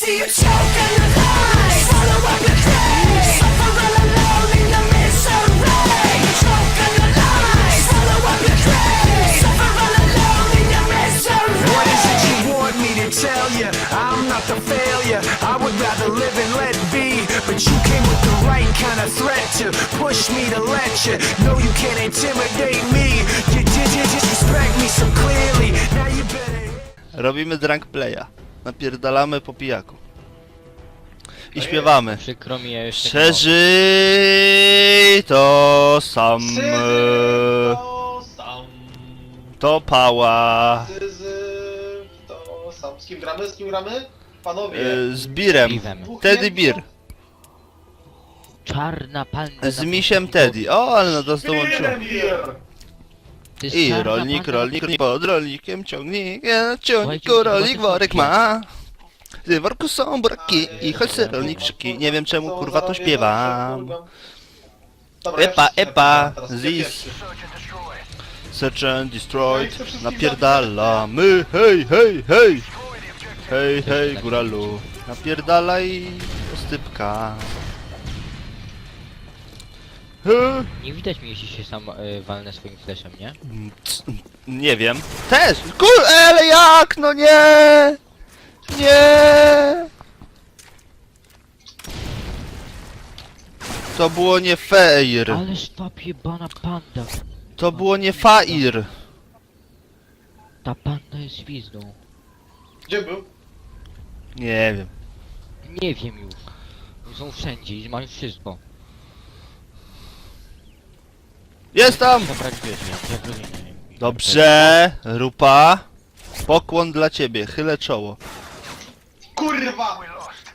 see you choking the lies. Swallow up your craze. Suffer all alone in your misery. Choking the lies. Swallow up your craze. Suffer all alone in your misery. What is it you want me to tell you? I'm not the failure. I would rather live and let be. But you came with the right kind of threat to push me to let you. No, you can't intimidate me. You did you disrespect me so clearly. Now you better. Robimy drunk playa. Napierdalamy po pijaku. I śpiewamy. Przykro mi, ja jeszcze nie mogę. Przeżyj to sam. Syzyf to sam. To pała. Syzyf to sam. Z kim gramy? Z kim gramy? Panowie. y, Z birem. Piwem. Teddy? Beer. Czarna panda. Z misiem. Teddy. O, ale no to dołączyło. Beer. To jest I czarna rolnik, rolnik, rolnik pod rolnikiem ciągnik, ja ciągniku Słuchajcie, rolnik worek ma. W worku są buraki i choć se rolnik krzyki, nie wiem czemu kurwa to śpiewam. Epa, epa, zis. Search and destroyed, napierdalamy, hej, hej, hej. Hej, hej, góralu, napierdalaj ostypka. He, Nie widać mi, jeśli się sam y, walnę swoim fleszem, nie? Nie wiem. Też! Kur... ale jak? No nie! Nie! To było nie fair. Ale szwab jebana panda. To było nie fair. Ta panda jest gwizdą. Gdzie był? Nie wiem. Nie wiem już. Są wszędzie i mają wszystko. Jest tam! Zabrać. Dobrze, Rupa. Pokłon dla ciebie, chylę czoło. Kurwa!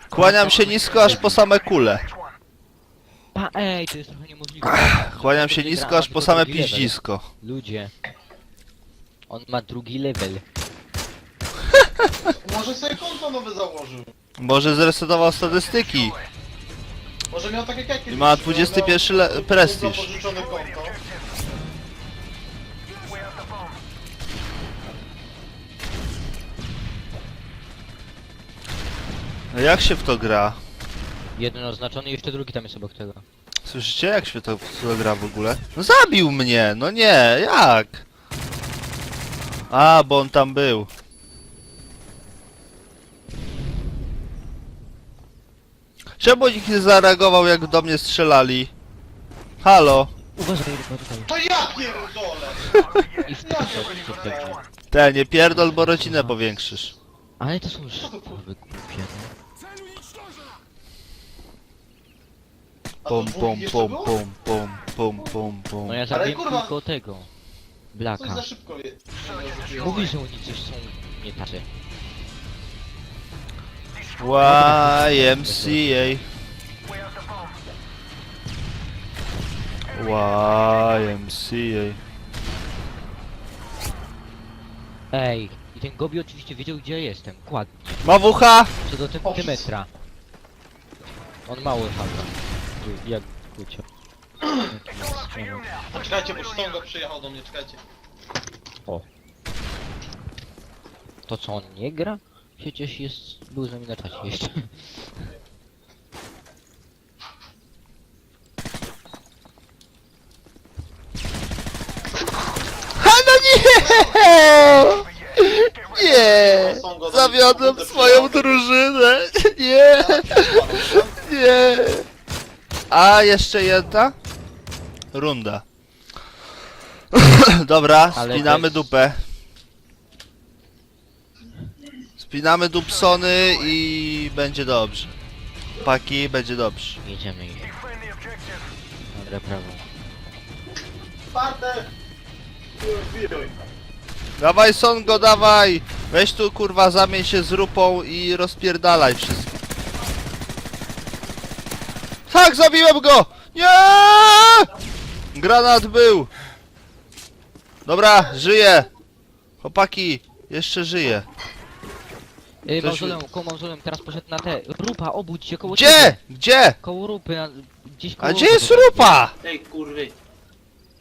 Kłaniam się nisko aż po same kule. Pa, ej, to jest trochę niemożliwe. Kłaniam się nisko aż po same piździsko. Ludzie. On ma drugi level. Może sobie konto nowe założył. Może zresetował statystyki. Może miał tak ja kiedyś. I ma 21 le- miał prestiż. pożyczone konto. No jak się w to gra? Jeden oznaczony i jeszcze drugi tam jest obok tego. Słyszycie jak się to, w to gra w ogóle? No zabił mnie, no nie, jak? A, bo on tam był. Czemu nikt nie zareagował jak do mnie strzelali? Halo? Uważaj, tutaj. To ja pierdolę! I w Ja tego nie. Te, nie pierdol, bo rodzinę powiększysz. Ale to są szkoły głupie, no. A to Pom, pom, pom, pom, pom, pom, pom, pom. No ja zabiłem kurwa- tylko tego. Coś Blaka. za szybko je. Mówi, że oni coś są nie tacy. YMCA. YMCA. Ej, i ten Gobi oczywiście wiedział gdzie ja jestem. Kładnie. Ma wucha? Co do centymetra. On mało chyba. Tu, Jak kucio. Czekajcie, bo Sztonga przyjechał do mnie, czekajcie. To co on nie gra? Przecież jest. był z nami na czasie jeszcze. Ha no nie! Nie! Zawiodłem swoją drużynę! Nie! Nie! Jeszcze jedna? Runda. Dobra, Ale spinamy dupę. Spinamy dupsony i będzie dobrze. Paki, będzie dobrze. Jedziemy ich. Dobra, prawo. Dawaj Songo, dawaj! Weź tu kurwa zamień się z rupą i rozpierdalaj wszystko. Tak, zabiłem go! Nie! Granat był! Dobra, żyje! Chłopaki, jeszcze żyje. Ej, Coś- mauzoleum, koło mauzoleum, teraz poszedł na te. Rupa, obudź się koło Gdzie? ciebie. Gdzie? Koło rupy, na, gdzieś koło A gdzie rupy jest rupa? Ej, kurwy,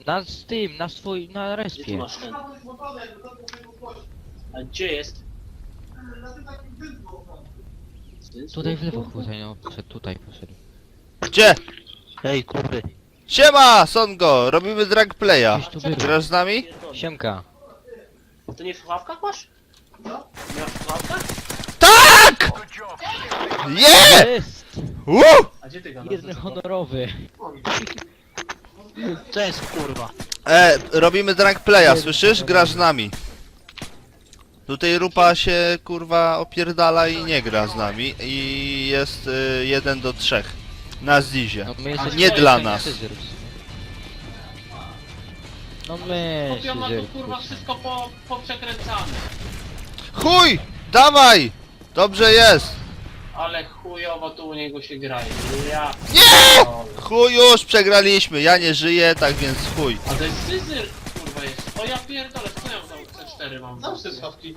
Na z tym, na swój, na gdzie ty respie. masz ten? A gdzie jest? Tutaj w lewo chuj, no poszedł, tutaj poszedł. Gdzie? Ej, kurwy. Siema, Songo! Robimy drag playa. Gdzieś tu było. Grasz z nami? Siemka. To nie w słuchawkach masz? No. Nie w słuchawkach? Tak! Je! Jest! Uh! A gdzie ty gadasz? Jeden honorowy. To jest kurwa. E, robimy drag playa, słyszysz? Grasz z nami. Tutaj Rupa się kurwa opierdala i nie gra z nami i jest y, jeden do trzech na Zizie. No my jesteśmy Nie dla nas. No my, Ja ma tu scyzor, kurwa wszystko po, poprzekręcane. Chuj! Dawaj! Dobrze jest! Ale chujowo tu u niego się graje. Ja. Nie! Chuj już, przegraliśmy, ja nie żyję, tak więc chuj. A to jest kurwa jest. O ja pierdolę, co ja tam C4 mam? Znam te słuchawki.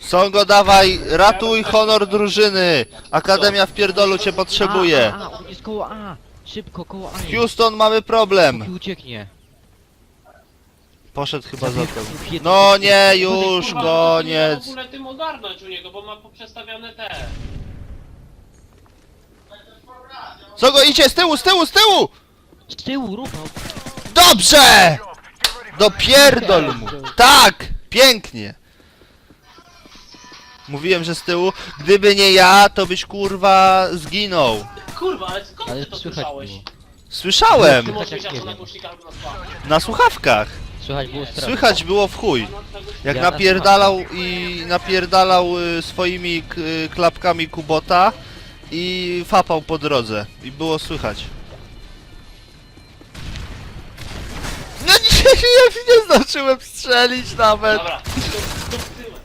Songo dawaj, ratuj honor drużyny! Akademia w pierdolu cię potrzebuje. A, a, a, on jest koło A! Szybko, koło A! Houston, mamy problem. I ucieknie. Poszedł chyba za to. No nie, już, koniec. w ogóle tym ogarnąć u niego, bo ma poprzestawiane te. Co go idzie? Z tyłu, z tyłu, z tyłu! Z tyłu, rupał! Dobrze! Dopierdol mu! Tak! Pięknie! Mówiłem, że z tyłu. Gdyby nie ja, to byś kurwa zginął. Kurwa, ale skąd Ale ty to słychać słyszałeś? było. Słyszałem! Ty Tak jak nie na wiem. głośnikach albo na słuchawkach. Na słuchawkach. Słychać było strasznie. Słychać było w chuj. Jak Ja na napierdalał i napierdalał y, swoimi k- y, klapkami Kubota i fapał po drodze. I było słychać. No nie, nie, nie zdążyłem strzelić nawet. Dobra, tu, tu w tyłek.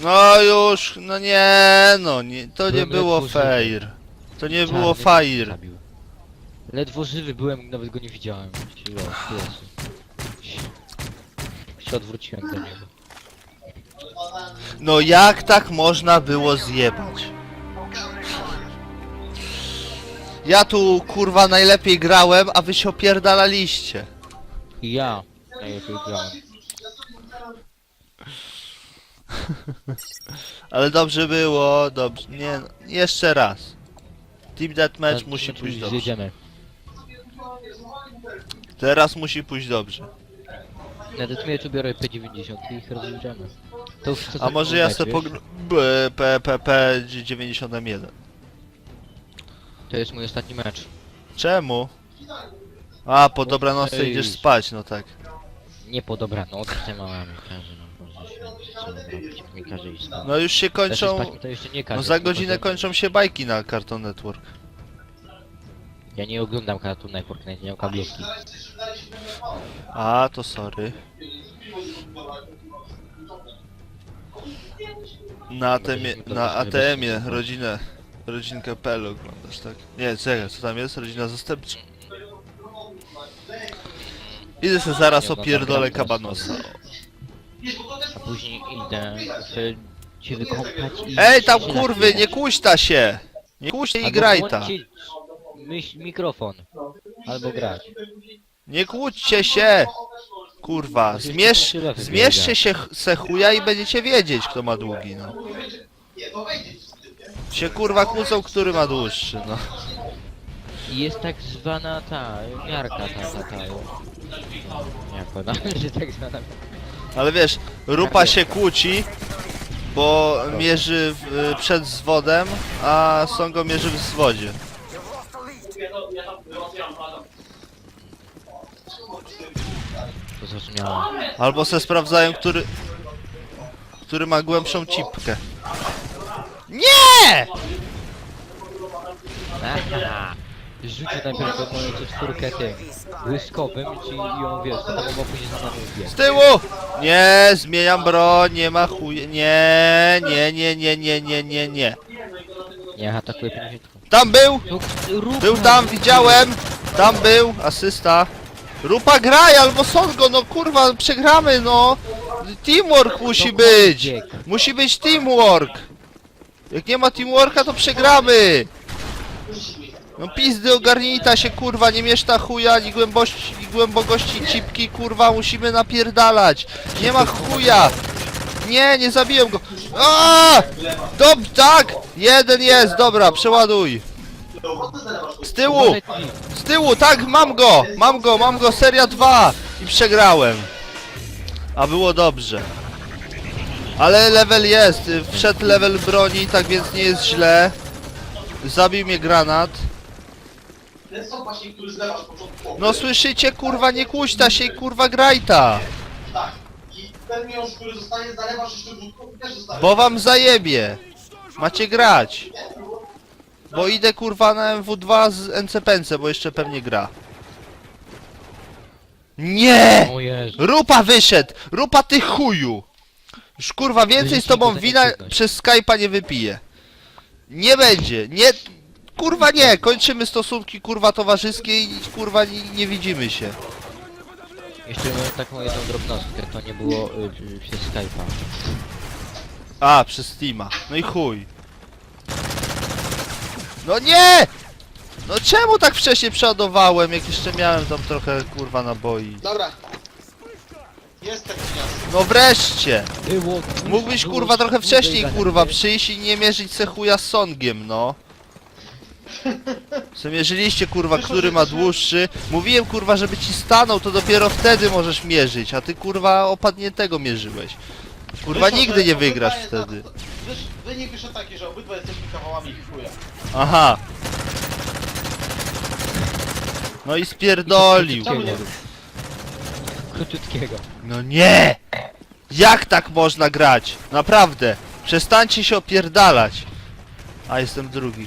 No już, no nie, no nie, to nie Byłem było fair. To nie Czarny było mnie fair. zabił. Ledwo żywy byłem, nawet go nie widziałem. Jezu. Się odwróciłem do niego. No jak tak można było zjebać? Ja tu kurwa najlepiej grałem, a wy się opierdalaliście. I ja najlepiej grałem. Ale dobrze było, dobrze. Nie, no, jeszcze raz. Team Deathmatch Teraz musi pójść dobrze. Zjedziemy. Teraz musi pójść dobrze. Na deathmatchu biorę P90 i ich rozjedziemy. To już co A może ja sobie pogr... pogr... B- P, P, P 91. To jest mój ostatni mecz. Czemu? A, po dobranocy Ej. idziesz spać, no tak. Nie po dobranocy, mama mi każe, no Boże święty, każe iść spać. No już się Znaczy kończą... spać mi to jeszcze nie każe. No za tylko godzinę że- kończą się bajki na Cartoon Network. Ja nie oglądam Cartoon Network, nawet nie mam kablówki. A, to sorry. Na ATM-ie, na ATM-ie, rodzinę, rodzinkę PL oglądasz, tak? Nie, czekaj, co tam jest? Rodzina zastępcza. Idę se zaraz Nie, no, opierdolę kabanosa. A później idę się wykąpać i... Ej, tam kurwy, nie kuśta się! Nie kuśta i Albo graj ta. włączcie Myśl, mikrofon. Albo grać. Nie kłóćcie się! Kurwa, zmierz, tyle wybiega. zmierzcie się ch- se chuja i będziecie wiedzieć, kto ma długi, no. Się kurwa kłócą, który ma dłuższy, no. I jest tak zwana ta, miarka ta, ta, ta. Jak ona, że tak zwana... Ale wiesz, Rupa się kłóci, bo mierzy w, przed zwodem, a Songo mierzy w zwodzie. To, zrozumiałem. Albo se sprawdzają, który... Który ma głębszą cipkę. Nie! Aha! Rzucił najpierw do mojej czwórkę tym błyskowym, czyli ją wiesz, to mogło później za nami Z tyłu! Nie, zmieniam broń, nie ma chuj... Nie, nie, nie, nie, nie, nie, nie, nie. Nie, atakuje 50. Tam był! Rupa, Był tam, widziałem! Tam był, asysta. Rupa graj, albo Songo, no kurwa, przegramy, no! Teamwork musi być! Musi być teamwork! Jak nie ma teamworka, to przegramy! No pizdy ogarnijta się, kurwa, nie mieszta chuja, ani głębości, głębokości cipki, kurwa, musimy napierdalać! Nie ma chuja! Nie, nie zabiłem go! A! Dob, tak! Jeden jest, dobra, przeładuj! Z tyłu! Z tyłu, tak, mam go! Mam go, mam go, seria 2! I przegrałem. A było dobrze. Ale level jest, wszedł level broni, tak więc nie jest źle. Zabił mnie granat. Ten właśnie, który po początku. No słyszycie, kurwa, nie kuśta się i kurwa grajta. Tak. I ten miąższ, który zostaje, zalewasz jeszcze wrzutką i też zostaje. Bo wam zajebie. Macie grać. Bo idę kurwa na MW2 z NCPNC, bo jeszcze pewnie gra. Nie! O Jezu. Rupa wyszedł! Rupa ty chuju! Już kurwa więcej z tobą wina przez Skype'a nie wypiję. Nie będzie, nie... Kurwa nie, kończymy stosunki kurwa towarzyskie i kurwa nie, nie widzimy się. Jeszcze miałem taką jedną drobnostkę, to nie było y, y, przez Skype'a. A, przez Steama. No i chuj. No nie! No czemu tak wcześnie przeładowałem, jak jeszcze miałem tam trochę kurwa naboi? Dobra. Jest taki gniazd. No wreszcie! Było, Mógłbyś kurwa trochę wcześniej kurwa przyjść i nie mierzyć se chuja z songiem, no. Co mierzyliście kurwa, który ma dłuższy. Mówiłem kurwa, żeby ci stanął, to dopiero wtedy możesz mierzyć, a ty kurwa opadniętego mierzyłeś. Kurwa Wyszło, nigdy że nie obydwa wygrasz jest wtedy. Wysz, wynik wyszedł taki, że obydwa jesteśmy kawałami chuja. Aha. No i spierdolił. Czemu nie? Króciutkiego. No nie! Jak tak można grać? Naprawdę. Przestańcie się opierdalać. A jestem drugi.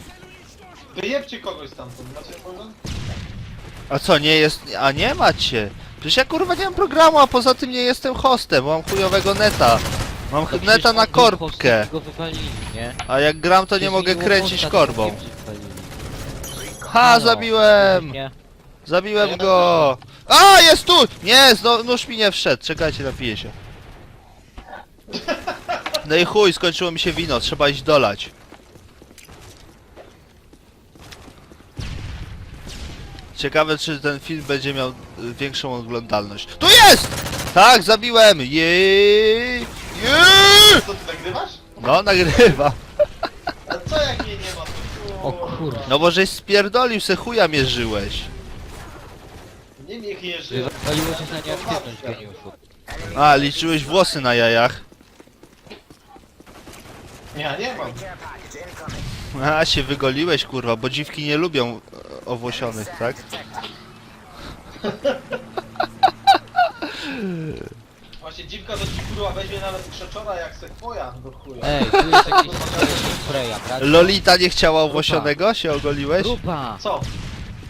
Wyjebcie kogoś stamtąd, macie? A co, nie jest... A nie macie. Przecież ja kurwa nie mam programu, a poza tym nie jestem hostem, bo mam chujowego neta. Mam No neta na korbkę. hostem, go wywalili, nie? A jak gram to nie Przecież mogę kręcić korbą. wywalili. Ha, Halo, zabiłem! Nie. Zabiłem go! A, jest tu! Nie, no, nóż mi nie wszedł. Czekajcie, napiję się. No i chuj, skończyło mi się wino, trzeba iść dolać. Ciekawe, czy ten film będzie miał y, większą oglądalność. Tu jest! Tak, zabiłem! Jej! Jej! Co ty nagrywasz? No, nagrywa. A co jak mnie nie ma? To O kurwa. No bo żeś spierdolił, se chuja mierzyłeś. Nie niech jeży. Cię na nieaktywność geniuszu. A, liczyłeś włosy na jajach. Ja nie mam. A, się wygoliłeś, kurwa, bo dziwki nie lubią e, owłosionych, tak? Właśnie dziwka do ci kurwa weźmie nawet krzeczora jak sekwoja do chuja. Ej, tu jest jakiś spraya, brać? Lolita nie chciała owłosionego? Się ogoliłeś? Grupa! Co?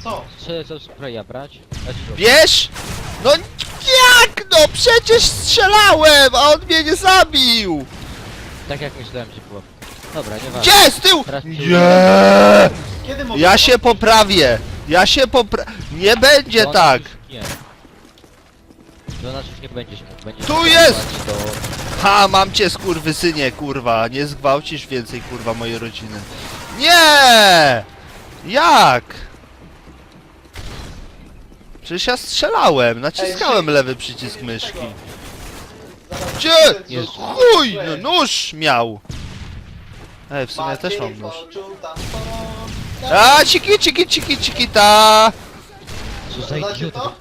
Co? Strzelę co spraya brać? Znaczy, Bierz! No jak no? Przecież strzelałem, a on mnie nie zabił! Tak jak myślałem, że było. Dobra, nieważne. Gdzie? Z tyłu! Teraz Nie! Kiedy mogę... Ja się poprawię! Ja się popra... Nie będzie tak! już Nie. To znaczy nie będziesz mógł. Będziesz Tu mógł jest! To... Ha, mam cię skurwysynie, kurwa. Nie zgwałcisz więcej, kurwa, mojej rodziny. Nie! Jak? Przecież ja strzelałem, naciskałem lewy przycisk myszki. Gdzie? Jezu. Chuj! No nóż miał! Ej, w sumie ja też mam nóż. A, ciki, ciki, ciki, ciki, ta! Znacie to?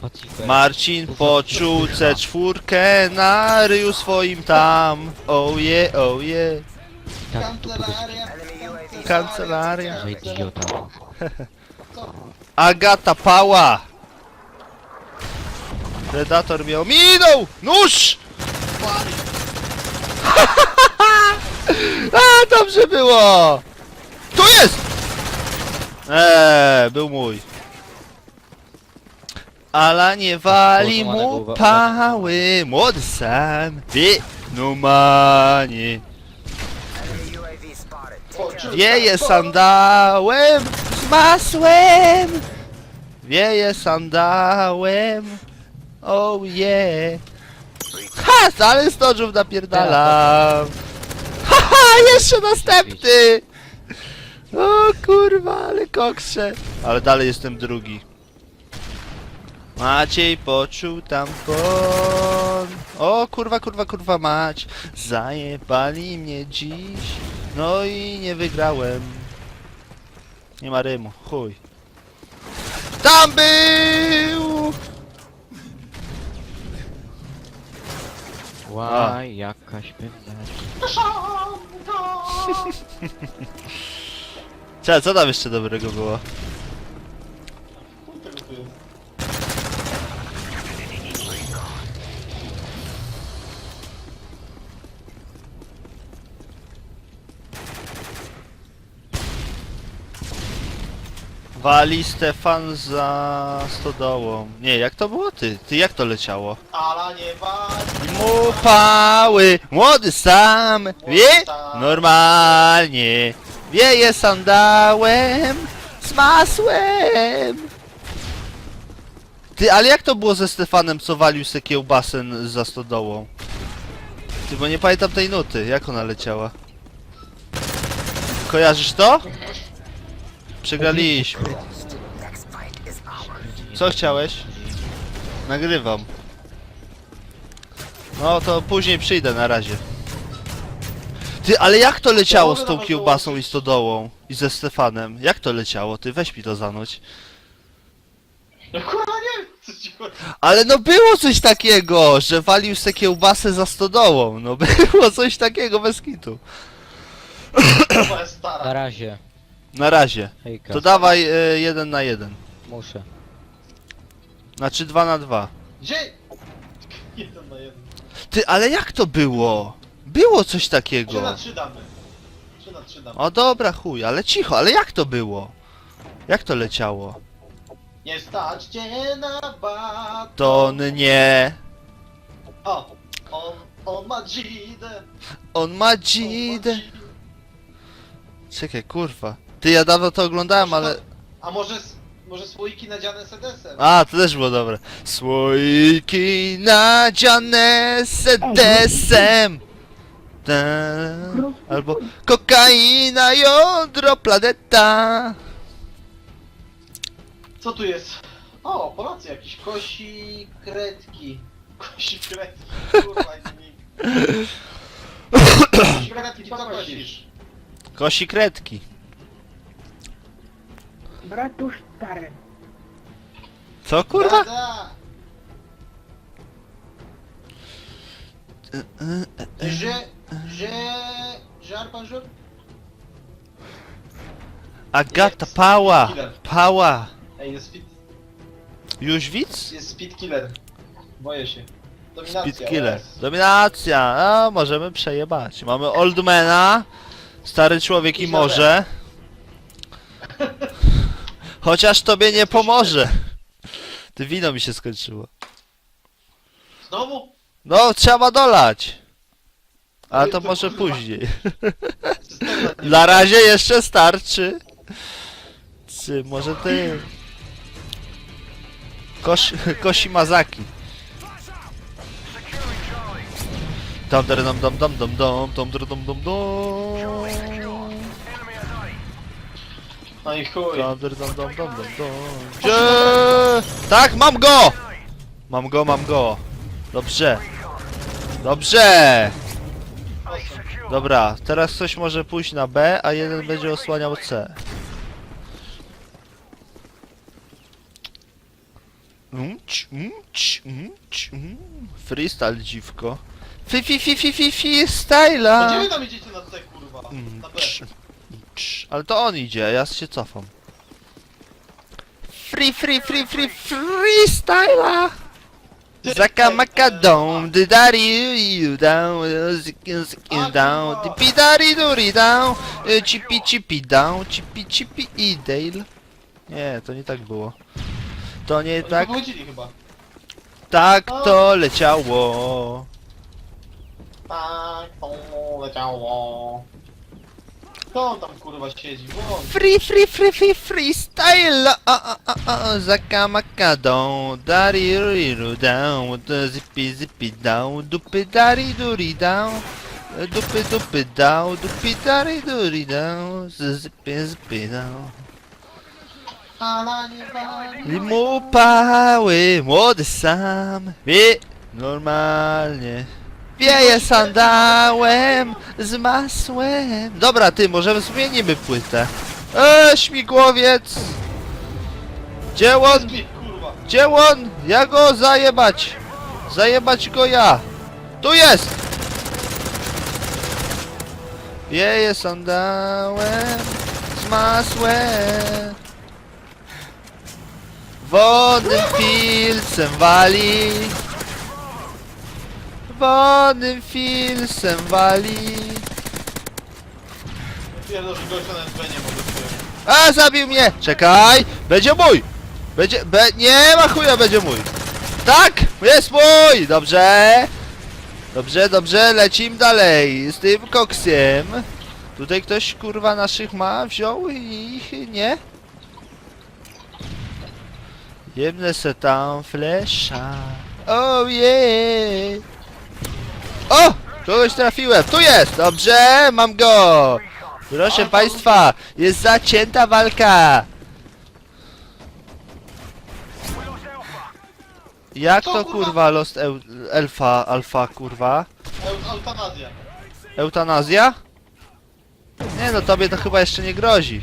Marcin poczuł C4 na ryju swoim tam. Oh yeah, oh yeah. Tak, tu. Kancelaria. Idiota. Agata Pała! Predator miał minął! Nóż! A, dobrze było! Tu jest! Eee, był mój. Ala nie wali Połamane mu głowa. pały, młody sam, numanie. Wieje sandałem z masłem. Wieje sandałem. Oh yeah. Ha, ale stożów napierdalam. Haha, jeszcze następny. O kurwa, ale koksze. Ale dalej jestem drugi. Maciej poczuł tampon. O kurwa, kurwa, kurwa mać. Zajebali mnie dziś. No i nie wygrałem. Nie ma rymu, chuj. Tam był! Łaj, jakaś pewna. Cze, co tam jeszcze dobrego było? Wali Stefan za stodołą. Nie, jak to było ty? Ty jak to leciało? Ala nie wali. Mu pały, młody sam, wie? Normalnie, wieje sandałem z masłem. Ty, ale jak to było ze Stefanem, co walił se kiełbasę za stodołą? Ty, bo nie pamiętam tej nuty, jak ona leciała? Kojarzysz to? Przegraliśmy. Co chciałeś? Nagrywam. No to później przyjdę na razie. Ty, ale jak to leciało z tą kiełbasą i stodołą? I ze Stefanem? Jak to leciało? Ty weź mi to zanuć. No kurwa nie wiem, co ci chodzi. Ale no było coś takiego, że walił se kiełbasę za stodołą. No było coś takiego bez kitu. Kurwa jest Na razie. Na razie. Hejka. To dawaj y, jeden na jeden. Muszę. Znaczy dwa na dwa. Gdzie? Jeden na jeden. Ty, ale jak to było? Było coś Trzy takiego. na trzy damy. Trzy na trzy damy. O dobra chuj, ale cicho, ale jak to było? Jak to leciało? Nie stać cię na baton. Ton nie. O, on, on ma dzidę. On ma dzidę. Czekaj, kurwa. Ty, ja dawno to oglądałem, ale... A może, s- może słoiki nadziane sedesem? A, to też było dobre. Słoiki nadziane sedesem. Ta, albo kokaina, jądro, planeta. Co tu jest? O, Polacy jakiś. Kosi kredki. Kosi kredki. Kurwa, nick. Kosi kredki, co kosisz? Kosi kredki. Bratusz stary. Co kurwa? Da, da. Że, że, żar pan żur? Agata Pała. Pała. Ej, jest speed, Już widz? jest speed killer. Boję się. Dominacja. Speed killer. Dominacja. A, możemy przejebać. Mamy Oldmana. Stary człowiek i może. Chociaż tobie nie pomoże. Ty wino mi się skończyło. Znowu? No, trzeba dolać. Ale Ej, to może później. Na razie jeszcze starczy. Czy może ty... Koś, Kosi Mazaki. Dom dom dom dom dom dom dom dom dom dom dom No i chuj. Dom dom dom dom dom dom Gdzie? Tak, mam go! Mam go, mam go. Dobrze. Dobrze! Dobra, teraz ktoś może pójść na B, a jeden będzie osłaniał C. Umć, umć, umć, um. Freestyle dziwko. Fi fi fi fi fi fi No Gdzie styla. wy tam idziecie na C, kurwa? Na B. Ale to on idzie, ja się cofam. Free free free free freestyla. Zaka maka dom, dydari you down, zikin down, dipi dari duri down, y, chipi chipi down, chipi chipi i dale. Nie, to nie tak było. To nie Oni tak, wychodzili chyba. tak to leciało. Tak, to leciało. Co tam kurwa siedzi? Włącz! Free, free, free, free, freestyle! O, o, o, o, ri, daririru down, zipi, zipi down, dupy, dari, duri down. Dupy, dupy down, dupy, dari, duri down, zipi, zipi down. Limu pały, młody sam, i normalnie. Wieje sandałem z masłem. Dobra, ty, może zmienimy płytę. E, śmigłowiec! Gdzie on? Gdzie on? Ja go zajebać! Zajebać go ja! Tu jest! Wieje sandałem z masłem. Wodnym filcem wali. Wodnym filcem wali. Pierdol. A, zabił mnie! Czekaj! Będzie mój! Będzie... Be, nie ma chuja, będzie mój! Tak! Jest mój! Dobrze! Dobrze, dobrze, lecimy dalej z tym koksiem. Tutaj ktoś kurwa naszych ma, wziął i ich nie? Jemne se tam flesza. Oh yeah! O! Kogoś trafiłem! Tu jest! Dobrze, mam go! Proszę państwa, jest zacięta walka! Jak to kurwa? Lost Eu Elfa, Alfa kurwa? Eu- Eutanazja. Eutanazja? Nie no, tobie to chyba jeszcze nie grozi.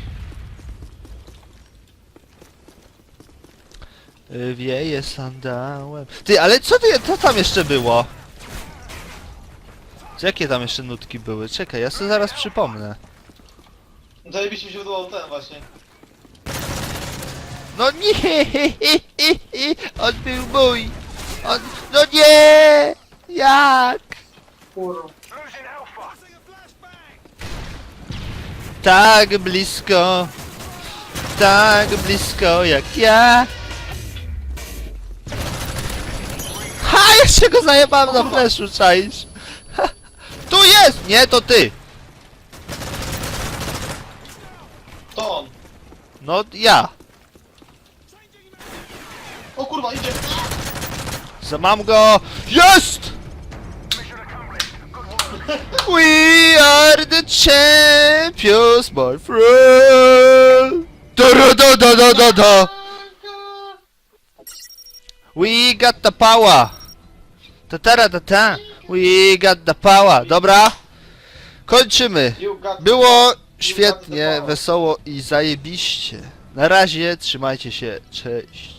Wieje sandałem. Ty, ale co ty, co tam jeszcze było? Czy Jakie tam jeszcze nutki były? Czekaj, ja sobie zaraz przypomnę. Zajebiście mi się wydawał ten właśnie. No nie! On był mój! On... No nie! Jak? Tak blisko, tak blisko jak ja. Ha! Jeszcze go zajebałem na fleszu, czaisz? Tu jest! Nie, to ty! To on. No, ja. O kurwa, idzie. Za mam go! Jest! We are the champions, my friend! Da da da da da da da! We got the power! Ta ta ta ta! We got the power! Dobra? Kończymy! Było świetnie, wesoło i zajebiście. Na razie, trzymajcie się, cześć.